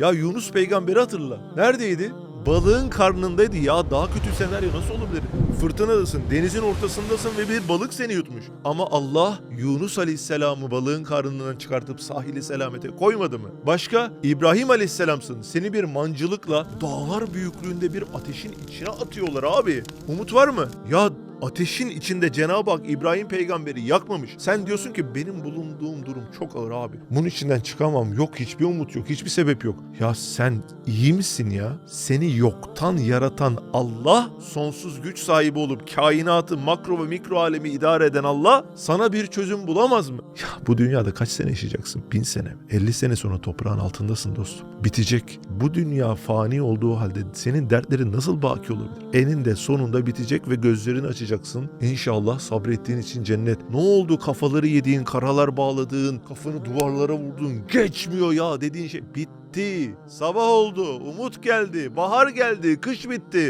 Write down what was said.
Ya Yunus peygamberi hatırla. Neredeydi? Balığın karnındaydı ya daha kötü senaryo nasıl olabilir? Fırtınadasın, denizin ortasındasın ve bir balık seni yutmuş. Ama Allah Yunus Aleyhisselam'ı balığın karnından çıkartıp sahili selamete koymadı mı? Başka İbrahim Aleyhisselam'sın. Seni bir mancılıkla dağlar büyüklüğünde bir ateşin içine atıyorlar abi. Umut var mı? Ya Ateşin içinde Cenab-ı Hak İbrahim peygamberi yakmamış. Sen diyorsun ki benim bulunduğum durum çok ağır abi. Bunun içinden çıkamam. Yok hiçbir umut yok. Hiçbir sebep yok. Ya sen iyi misin ya? Seni yoktan yaratan Allah, sonsuz güç sahibi olup kainatı, makro ve mikro alemi idare eden Allah sana bir çözüm bulamaz mı? Ya bu dünyada kaç sene yaşayacaksın? Bin sene mi? 50 sene sonra toprağın altındasın dostum. Bitecek. Bu dünya fani olduğu halde senin dertlerin nasıl baki olabilir? Eninde sonunda bitecek ve gözlerini açacaksın. İnşallah sabrettiğin için cennet. Ne oldu kafaları yediğin, karalar bağladığın, kafanı duvarlara vurduğun, geçmiyor ya dediğin şey bitti. Sabah oldu, umut geldi, bahar geldi, kış bitti.